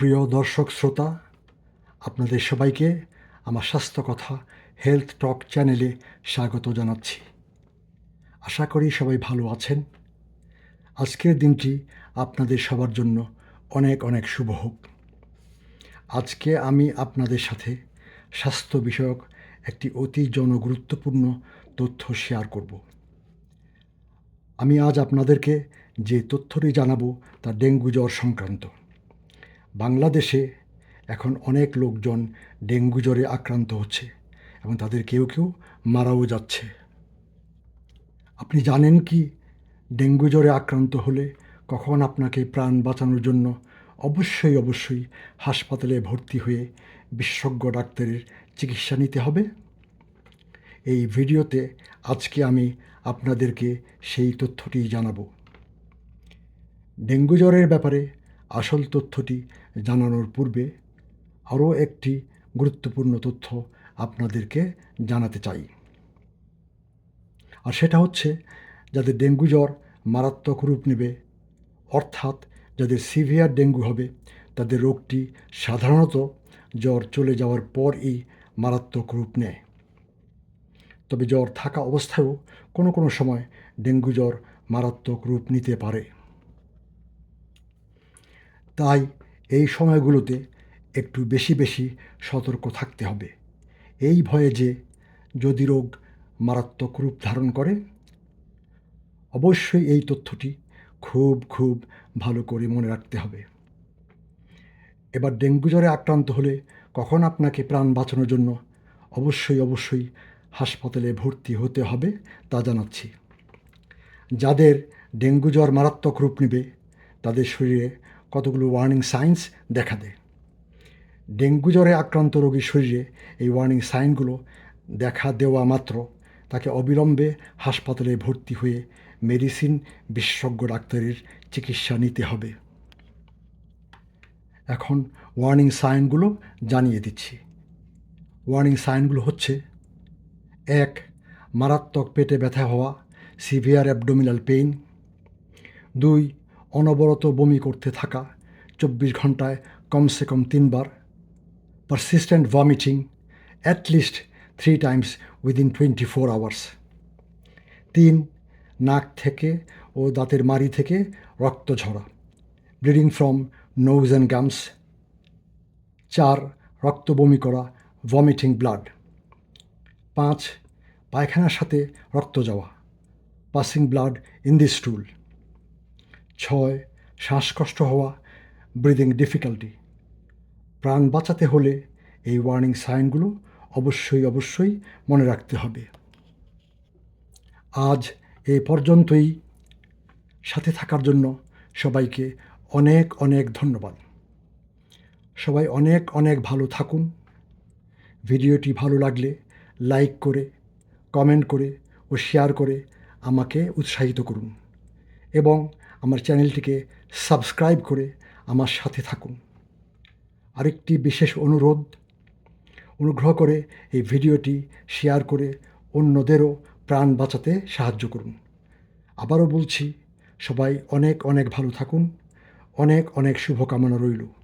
প্রিয় দর্শক শ্রোতা, আপনাদের সবাইকে আমার স্বাস্থ্য কথা হেলথ টক চ্যানেলে স্বাগত জানাচ্ছি। আশা করি সবাই ভালো আছেন। আজকের দিনটি আপনাদের সবার জন্য অনেক অনেক শুভ হোক। আজকে আমি আপনাদের সাথে স্বাস্থ্য বিষয়ক একটি অতি জনগুরুত্বপূর্ণ তথ্য শেয়ার করব। আমি আজ আপনাদেরকে যে তথ্যটি জানাব তা ডেঙ্গু জ্বর সংক্রান্ত। বাংলাদেশে এখন অনেক লোকজন ডেঙ্গু জ্বরে আক্রান্ত হচ্ছে এবং তাদের কেউ কেউ মারাও যাচ্ছে। আপনি জানেন কি ডেঙ্গু জ্বরে আক্রান্ত হলে কখন আপনাকে প্রাণ বাঁচানোর জন্য অবশ্যই অবশ্যই হাসপাতালে ভর্তি হয়ে বিশেষজ্ঞ ডাক্তারের চিকিৎসা নিতে হবে? এই ভিডিওতে আজকে আমি আপনাদেরকে সেই তথ্যটি জানাব। ডেঙ্গু জ্বরের ব্যাপারে আসল তথ্যটি জানানোর পূর্বে আরও একটি গুরুত্বপূর্ণ তথ্য আপনাদেরকে জানাতে চাই। আর সেটা হচ্ছে, যাদের ডেঙ্গু জ্বর মারাত্মক রূপ নেবে, অর্থাৎ যাদের সিভিয়ার ডেঙ্গু হবে, তাদের রোগটি সাধারণত জ্বর চলে যাওয়ার পরই মারাত্মক রূপ নেয়। তবে জ্বর থাকা অবস্থায়ও কোনো কোনো সময় ডেঙ্গু জ্বর মারাত্মক রূপ নিতে পারে। তাই এই সময়গুলোতে একটু বেশি বেশি সতর্ক থাকতে হবে। এই ভয়ে যে যদি রোগ মারাত্মক রূপ ধারণ করে, অবশ্যই এই তথ্যটি খুব খুব ভালো করে মনে রাখতে হবে। এবার ডেঙ্গু জ্বরে আক্রান্ত হলে কখন আপনাকে প্রাণ বাঁচানোর জন্য অবশ্যই অবশ্যই হাসপাতালে ভর্তি হতে হবে তা জানাচ্ছি। যাদের ডেঙ্গু জ্বর মারাত্মক রূপ নেবে, তাদের শরীরে কতগুলো ওয়ার্নিং সাইন্স দেখা দেয়। ডেঙ্গু জ্বরে আক্রান্ত রোগীর শরীরে এই ওয়ার্নিং সাইনগুলো দেখা দেওয়া মাত্র। তাকে অবিলম্বে হাসপাতালে ভর্তি হয়ে মেডিসিন বিশেষজ্ঞ ডাক্তারের চিকিৎসা নিতে হবে। এখন ওয়ার্নিং সাইনগুলো জানিয়ে দিচ্ছি। ওয়ার্নিং সাইনগুলো হচ্ছে, এক, মারাত্মক পেটে ব্যথা হওয়া সিভিয়ার অ্যাবডোমিনাল পেইন দুই অনবরত বমি করতে থাকা চব্বিশ ঘন্টায় কমসে কম তিনবার। Persistent vomiting at least three times within twenty four hours তিন, নাক থেকে ও দাঁতের মাড়ি থেকে রক্ত ঝরা। Bleeding from nose and gums চার, রক্ত বমি করা ভমিটিং ব্লাড পাঁচ, পায়খানার সাথে রক্ত যাওয়া। Passing blood in the stool ছয় শ্বাসকষ্ট হওয়া ব্রিদিং ডিফিকাল্টি প্রাণ বাঁচাতে হলে এই ওয়ার্নিং সাইনগুলো অবশ্যই অবশ্যই মনে রাখতে হবে। আজ এ পর্যন্তই। সাথে থাকার জন্য সবাইকে অনেক অনেক ধন্যবাদ। সবাই অনেক অনেক ভালো থাকুন। ভিডিওটি ভালো লাগলে লাইক করে কমেন্ট করে ও শেয়ার করে আমাকে উৎসাহিত করুন। এবং আমার চ্যানেলটিকে সাবস্ক্রাইব করে আমার সাথে থাকুন। আরেকটি বিশেষ অনুরোধ, অনুগ্রহ করে এই ভিডিওটি শেয়ার করে অন্যদেরও প্রাণ বাঁচাতে সাহায্য করুন। আবারও বলছি, সবাই অনেক অনেক ভালো থাকুন, অনেক অনেক শুভকামনা রইল।